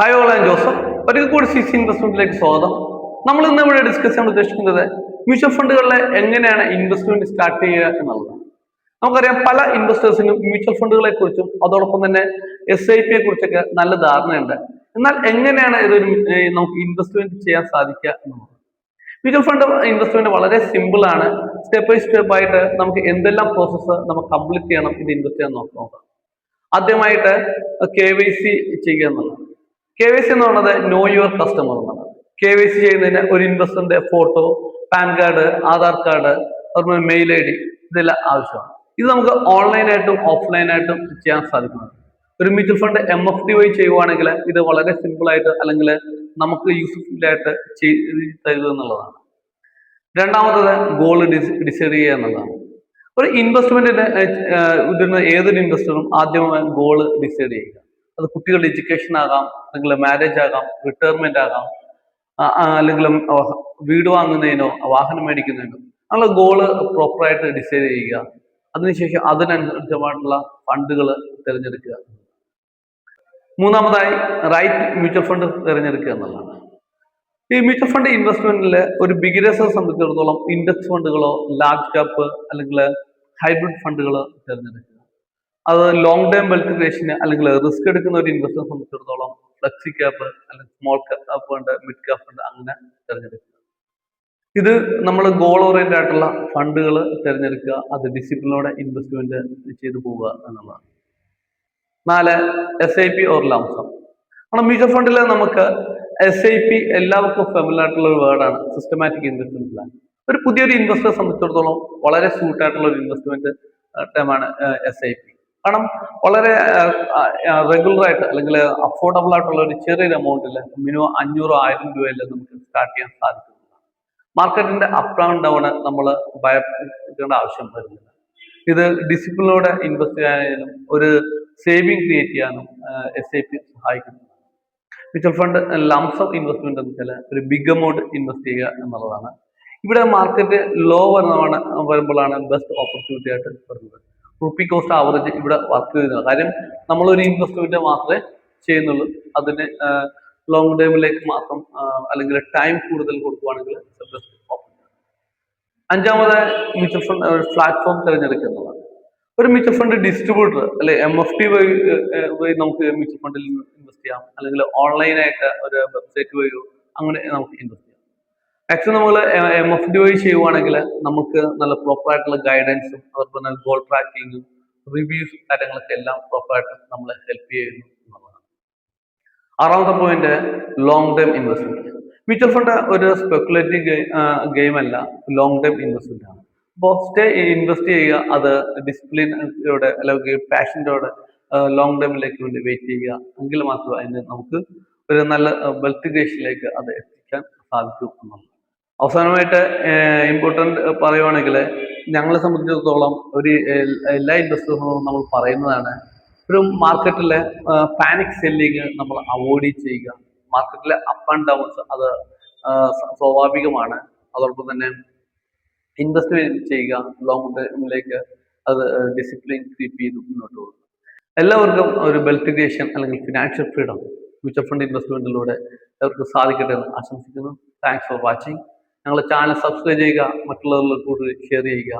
Hi all and Joseph ഒരിക്കൽ കൂടി C C ഇൻവെസ്റ്റ്മെന്റിലേക്ക് സ്വാഗതം. നമ്മൾ ഇന്ന് ഇവിടെ ഡിസ്കസ് ചെയ്യാൻ ഉദ്ദേശിക്കുന്നത് മ്യൂച്വൽ ഫണ്ടുകളിലെ എങ്ങനെയാണ് ഇൻവെസ്റ്റ്മെന്റ് സ്റ്റാർട്ട് ചെയ്യുക എന്നുള്ളതാണ്. നമുക്കറിയാം പല ഇൻവെസ്റ്റേഴ്സിനും മ്യൂച്വൽ ഫണ്ടുകളെ കുറിച്ചും അതോടൊപ്പം തന്നെ എസ് ഐ പിയെ കുറിച്ചൊക്കെ നല്ല ധാരണയുണ്ട്. എന്നാൽ എങ്ങനെയാണ് ഇതൊരു നമുക്ക് ഇൻവെസ്റ്റ്മെന്റ് ചെയ്യാൻ സാധിക്കുക എന്നുള്ളത്? മ്യൂച്വൽ ഫണ്ട് ഇൻവെസ്റ്റ്മെന്റ് വളരെ സിമ്പിൾ ആണ്. സ്റ്റെപ്പ് ബൈ സ്റ്റെപ്പ് ആയിട്ട് നമുക്ക് എന്തെല്ലാം പ്രോസസ്സ് നമുക്ക് കംപ്ലീറ്റ് ചെയ്യണം ഇത് ഇൻവെസ്റ്റ് ചെയ്യാൻ നോക്കാം. ആദ്യമായിട്ട് കെ വൈ സി ചെയ്യുക എന്നുള്ളതാണ് കെ വൈ സി എന്ന് പറയുന്നത് നോ യുവർ കസ്റ്റമർ എന്നാണ്. കെ വൈ സി ചെയ്യുന്നതിന് ഒരു ഇൻവെസ്റ്ററിന്റെ photo PAN card Aadhaar card അതുപോലെ മെയിൽ ഐ ഡി ഇതെല്ലാം ആവശ്യമാണ്. ഇത് നമുക്ക് ഓൺലൈനായിട്ടും ഓഫ്ലൈനായിട്ടും ചെയ്യാൻ സാധിക്കുന്നതാണ് ഒരു mutual fund M F D വഴി ചെയ്യുവാണെങ്കിൽ ഇത് വളരെ സിമ്പിൾ ആയിട്ട് അല്ലെങ്കിൽ നമുക്ക് യൂസ്ഫുൾ ആയിട്ട് തരുക എന്നുള്ളതാണ്. രണ്ടാമത്തത് ഗോൾ ഡിസൈഡ് ചെയ്യുക എന്നുള്ളതാണ്. ഒരു ഇൻവെസ്റ്റ്മെന്റിന്റെ ഇതിന് ഏതൊരു ഇൻവെസ്റ്ററും ആദ്യമായി ഗോൾ ഡിസൈഡ് ചെയ്യുക. അത് കുട്ടികളുടെ എഡ്യൂക്കേഷൻ ആകാം അല്ലെങ്കിൽ മാരേജ് ആകാം റിട്ടയർമെന്റ് ആകാം അല്ലെങ്കിൽ വീട് വാങ്ങുന്നതിനോ വാഹനം മേടിക്കുന്നതിനോ അങ്ങനെ ഗോൾ പ്രോപ്പറായിട്ട് ഡിസൈഡ് ചെയ്യുക. അതിനുശേഷം അതിനനുസരിച്ചമായിട്ടുള്ള ഫണ്ടുകൾ തിരഞ്ഞെടുക്കുക. മൂന്നാമതായി റൈറ്റ് മ്യൂച്വൽ ഫണ്ട് തിരഞ്ഞെടുക്കുക എന്നുള്ളതാണ്. ഈ മ്യൂച്വൽ ഫണ്ട് ഇൻവെസ്റ്റ്മെന്റിൽ ഒരു ബിഗിനേഴ്സിനെ സംബന്ധിച്ചിടത്തോളം ഇൻഡെക്സ് ഫണ്ടുകളോ ലാർജ് ക്യാപ്പ് അല്ലെങ്കിൽ ഹൈബ്രിഡ് ഫണ്ടുകൾ തിരഞ്ഞെടുക്കുക. അത് ലോങ് ടേം വെൽത്ത് ക്രിയേഷന് അല്ലെങ്കിൽ റിസ്ക് എടുക്കുന്ന ഒരു ഇൻവെസ്റ്ററെ സംബന്ധിച്ചിടത്തോളം ഫ്ലെക്സി ക്യാപ് അല്ലെങ്കിൽ small cap fund mid cap fund അങ്ങനെ തിരഞ്ഞെടുക്കുക. ഇത് നമ്മൾ ഗോൾ ഓറിയന്റ് ആയിട്ടുള്ള ഫണ്ടുകൾ തിരഞ്ഞെടുക്കുക. അത് ഡിസിപ്ലിനോടെ ഇൻവെസ്റ്റ്മെന്റ് ചെയ്തു പോവുക എന്നുള്ളതാണ്. നാല് S I P or lump sum നമ്മുടെ മ്യൂച്വൽ ഫണ്ടിൽ നമുക്ക് എസ് ഐ പി എല്ലാവർക്കും ഫെമിലർ ആയിട്ടുള്ള ഒരു വേർഡാണ് സിസ്റ്റമാറ്റിക് ഇൻവെസ്റ്റ്മെന്റ് പ്ലാൻ ഒരു പുതിയൊരു ഇൻവെസ്റ്ററെ സംബന്ധിച്ചിടത്തോളം വളരെ സൂട്ട് ആയിട്ടുള്ള ഒരു ഇൻവെസ്റ്റ്മെന്റ് ടൈമാണ് എസ് ഐ പി കാരണം വളരെ റെഗുലർ ആയിട്ട് അല്ലെങ്കിൽ അഫോർഡബിൾ ആയിട്ടുള്ള ഒരു ചെറിയൊരു എമൗണ്ടിൽ മിനിമം അഞ്ഞൂറോ ആയിരം രൂപയിൽ നമുക്ക് സ്റ്റാർട്ട് ചെയ്യാൻ സാധിക്കുന്നതാണ് മാർക്കറ്റിന്റെ അപ്പ് ആൻഡ് ഡൗൺ നമ്മൾ ഭയപ്പെടേണ്ട ആവശ്യം വരുന്നില്ല. ഇത് ഡിസിപ്ലിനോടെ ഇൻവെസ്റ്റ് ചെയ്യാനും ഒരു സേവിങ് ക്രിയേറ്റ് ചെയ്യാനും എസ് ഐ പി സഹായിക്കുന്നു. Mutual fund lump sum of investment എന്ന് വെച്ചാൽ ഒരു ബിഗ് എമൗണ്ട് ഇൻവെസ്റ്റ് ചെയ്യുക എന്നുള്ളതാണ്. ഇവിടെ മാർക്കറ്റ് ലോ വരുന്നതാണ് വരുമ്പോഴാണ് ബെസ്റ്റ് ഓപ്പർച്യൂണിറ്റി ആയിട്ട് വരുന്നത്. റുപ്പി കോസ്റ്റ് ആവറേജ് ഇവിടെ വർക്ക് ചെയ്യുന്നത് കാര്യം ഒരു ഇൻവെസ്റ്റ്മെന്റ് മാത്രമേ ചെയ്യുന്നുള്ളൂ. അതിന് ലോങ് ടേമിലേക്ക് മാത്രം അല്ലെങ്കിൽ ടൈം കൂടുതൽ കൊടുക്കുവാണെങ്കിൽ അഞ്ചാമത് മ്യൂച്വൽ ഫണ്ട് പ്ലാറ്റ്ഫോം തിരഞ്ഞെടുക്കുന്നതാണ്. ഒരു മ്യൂച്വൽ ഫണ്ട് ഡിസ്ട്രിബ്യൂട്ടർ അല്ലെ എം എഫ് ടി വഴി വഴി നമുക്ക് മ്യൂച്വൽ ഫണ്ടിൽ ഇൻവെസ്റ്റ് ചെയ്യാം. അല്ലെങ്കിൽ ഓൺലൈനായിട്ട് ഒരു വെബ്സൈറ്റ് വഴിയോ അങ്ങനെ നമുക്ക് ഇൻവെസ്റ്റ് ചെയ്യാം. മാക്സിമം നമ്മൾ എം എഫ് ഡി വഴി ചെയ്യുവാണെങ്കിൽ നമുക്ക് നല്ല പ്രോപ്പർ ആയിട്ടുള്ള ഗൈഡൻസും അതുപോലെ തന്നെ ഗോൾ ട്രാക്കിങ്ങും റിവ്യൂസ് കാര്യങ്ങളൊക്കെ എല്ലാം പ്രോപ്പറായിട്ട് നമ്മളെ ഹെൽപ്പ് ചെയ്യുന്നു എന്നുള്ളതാണ്. ആറാമത്തെ point long term investment mutual fund ഒരു സ്പെക്കുലേറ്റീവ് ഗെയിം അല്ല ലോങ് ടേം ഇൻവെസ്റ്റ്മെന്റ് ആണ്. അപ്പോൾ സ്റ്റേ ഇൻവെസ്റ്റ് ചെയ്യുക അത് ഡിസിപ്ലിനോടെ അല്ലെങ്കിൽ പാഷന്റോടെ ലോങ് ടേമിലേക്ക് വേണ്ടി വെയിറ്റ് ചെയ്യുക എങ്കിൽ മാത്രമേ അതിന് നമുക്ക് ഒരു നല്ല വെൽത്ത് ക്രിയേഷനിലേക്ക് അത് എത്തിക്കാൻ സാധിക്കൂ എന്നുള്ളത് അവസാനമായിട്ട് ഇമ്പോർട്ടന്റ് പറയുവാണെങ്കിൽ ഞങ്ങളെ സംബന്ധിച്ചിടത്തോളം ഒരു എല്ലാ ഇൻവെസ്റ്റേഴ്സിനോടും നമ്മൾ പറയുന്നതാണ് ഒരു മാർക്കറ്റിലെ പാനിക് സെല്ലിങ് നമ്മൾ അവോയ്ഡ് ചെയ്യുക. മാർക്കറ്റിലെ അപ്പ് ആൻഡ് ഡൗൺസ് അത് സ്വാഭാവികമാണ്. അതോടൊപ്പം തന്നെ ഇൻവെസ്റ്റ് ചെയ്യുക ലോങ് ടേമിലേക്ക് അത് ഡിസിപ്ലിൻ കീപ്പ് ചെയ്ത് മുന്നോട്ട് പോകും എല്ലാവർക്കും ഒരു വെൽത്ത് ക്രിയേഷൻ അല്ലെങ്കിൽ ഫിനാൻഷ്യൽ ഫ്രീഡം മ്യൂച്വൽ ഫണ്ട് ഇൻവെസ്റ്റ്മെന്റിലൂടെ അവർക്ക് സാധിക്കട്ടെ എന്ന് ആശംസിക്കുന്നു. താങ്ക്സ് ഫോർ വാച്ചിങ് ഞങ്ങളുടെ ചാനൽ സബ്സ്ക്രൈബ് ചെയ്യുക മറ്റുള്ളവരിൽ കൂടുതൽ ഷെയർ ചെയ്യുക.